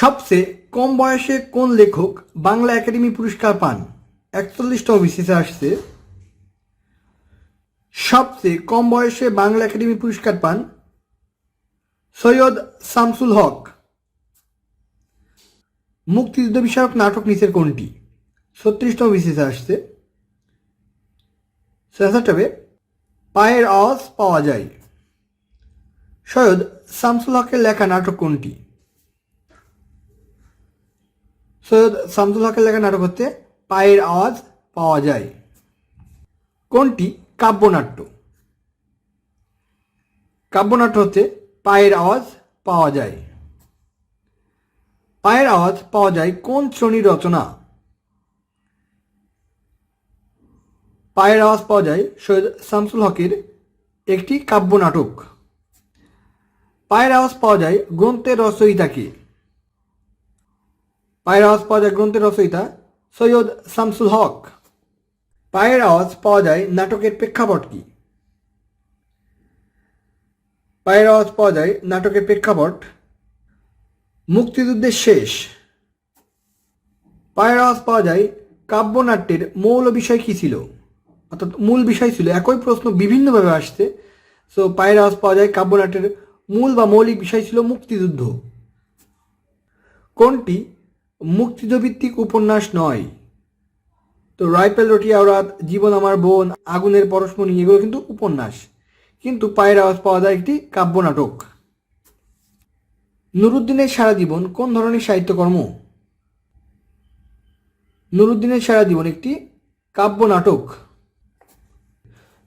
সবচেয়ে কম বয়সে কোন লেখক বাংলা একাডেমি পুরস্কার পান? একচল্লিশটা বিসিসে আসছে। সবচেয়ে কম বয়সে বাংলা একাডেমি পুরস্কার পান সৈয়দ শামসুল হক। মুক্তিযুদ্ধ বিষয়ক নাটক নিচের কোনটি? ছত্রিশতম বিসিসে আসছে। সেন্সারটাবে পায়ের আওয়াজ পাওয়া যায়। সৈয়দ শামসুল হকের লেখা নাটক কোনটি? সৈয়দ শামসুল হকের লেখা নাটক হচ্ছে, পায়ের আওয়াজ পাওয়া যায়। কোনটি? কাব্যনাট্য। কাব্যনাট্য হচ্ছে, পায়ের আওয়াজ পাওয়া যায়। পায়ের আওয়াজ পাওয়া যায় কোন শ্রেণির রচনা? পায়ের আওয়াজ পাওয়া যায় সৈয়দ শামসুল হকের একটি কাব্য নাটক পায়ের আওয়াজ পাওয়া যায় গ্রন্থের রচয়িতাকে। পায়ের আওয়াজ পাওয়া যায় গ্রন্থের রচয়িতা সৈয়দ শামসুল হক। পায়ের আওয়াজ পাওয়া যায় নাটকের প্রেক্ষাপট কি? পায়ের আওয়াজ পাওয়া যায় নাটকের প্রেক্ষাপট। মুক্তিযুদ্ধের শেষ। পায়ের আওয়াজ পাওয়া যায় কাব্যনাট্যের মৌল বিষয় কী ছিল? অর্থাৎ মূল বিষয় ছিল, একই প্রশ্ন বিভিন্নভাবে আসছে। সো পায়ের আওয়াজ পাওয়া যায় কাব্যনাট্যের মূল বা মৌলিক বিষয় ছিল মুক্তিযুদ্ধ। কোনটি? মুক্তিযুদ্ধভিত্তিক উপন্যাস নয়। তো রাইপেল রটি আওরাত, জীবন আমার বোন, আগুনের পরশমণি, এগুলো কিন্তু উপন্যাস। কিন্তু পায়ের আওয়াজ পাওয়া যায় একটি কাব্য নাটক। নুরুদ্দিনের সারা জীবন কোন ধরনের সাহিত্যকর্ম? নুরুদ্দিনের সারা জীবন একটি কাব্য নাটক।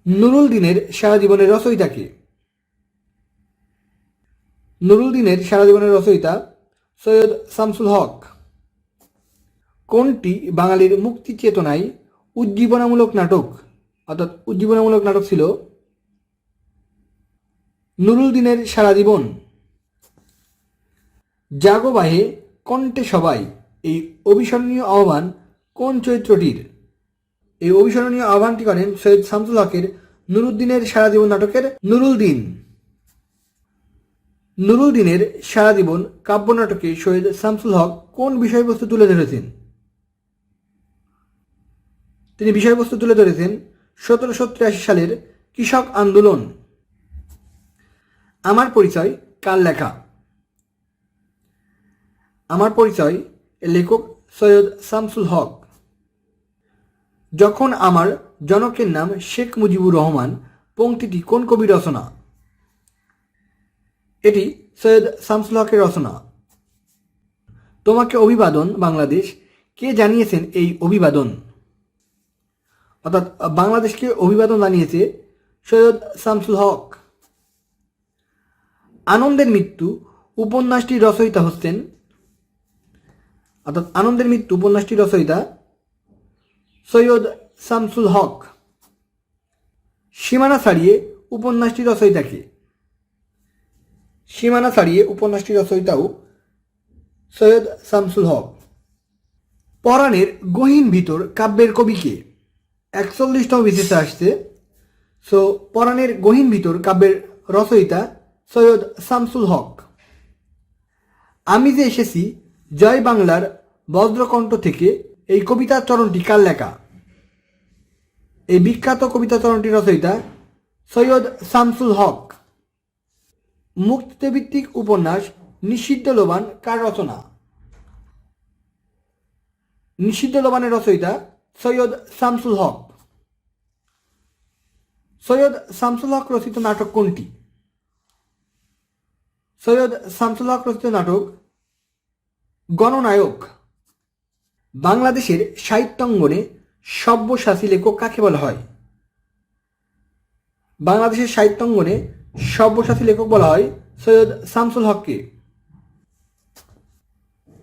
নুরুল দিনের সারা জীবনের রচয়িতাকে? নুরুল দিনের সারা জীবনের রচয়িতা সৈয়দ শামসুল হক। কোনটি বাঙালির মুক্তি চেতনায় উজ্জীবনামূলক নাটক? অর্থাৎ উজ্জীবনামূলক নাটক ছিল নুরুল দিনের সারা জীবন। জাগোবাহে কণ্ঠে সবাই, এই অবিস্মরণীয় আহ্বান কোন চরিত্রটির? এই অবিস্মরণীয় আহ্বানটি করেন সৈয়দ শামসুল হকের নুরুদ্দিনের সারা জীবন নাটকের নুরুল দিন। নুরুল দিনের সারা জীবন কাব্য নাটকে সৈয়দ শামসুল হক কোন বিষয়বস্তু তুলে ধরেছেন? তিনি বিষয়বস্তু তুলে ধরেছেন সতেরোশো তিরাশি সালের কৃষক আন্দোলন। আমার পরিচয় কার লেখা? আমার পরিচয় লেখক সৈয়দ শামসুল হক। যখন আমার জনকের নাম শেখ মুজিবুর রহমান, পংক্তিটি কোন কবি রচনা? এটি সৈয়দ শামসুল হকের রচনা। তোমাকে অভিবাদন, বাংলাদেশ। কে জানিয়েছেন এই অভিবাদন? অর্থাৎ বাংলাদেশকে অভিবাদন জানিয়েছে সৈয়দ শামসুল হক। আনন্দের মৃত্যু উপন্যাসটির রচয়িতা হচ্ছেন, অর্থাৎ আনন্দের মৃত্যু উপন্যাসটি রচয়িতা সৈয়দ শামসুল হক। সীমানা ছাড়িয়ে উপন্যাসটির রচয়িতাকে সীমানা ছাড়িয়ে উপন্যাসটির রচয়িতাও সৈয়দ শামসুল হক। পরাণের গহীন ভিতর কাব্যের কবিকে একচল্লিশতম বিশেষে আসছে। সো পরাণের গহীন ভিতর কাব্যের রচয়িতা সৈয়দ শামসুল হক। আমি যে এসেছি, জয় বাংলার বজ্রকণ্ঠ থেকে এই কবিতা চরণটি কার লেখা? এই বিখ্যাত কবিতা চরণটি রচয়িতা সৈয়দ শামসুল হক। মুক্তিভিত্তিক উপন্যাস, নিষিদ্ধ লোবান কার রচনা? নিষিদ্ধ লোবানের রচয়িতা সৈয়দ শামসুল হক। সৈয়দ শামসুল হক রচিত নাটক কোনটি? সৈয়দ শামসুল হক রচিত নাটক গণনায়ক। বাংলাদেশের সাহিত্যাঙ্গনে সব্যসাচী লেখক কাকে বলা হয়? বাংলাদেশের সাহিত্যাঙ্গনে সব্যসাচী লেখক বলা হয় সৈয়দ শামসুল হককে।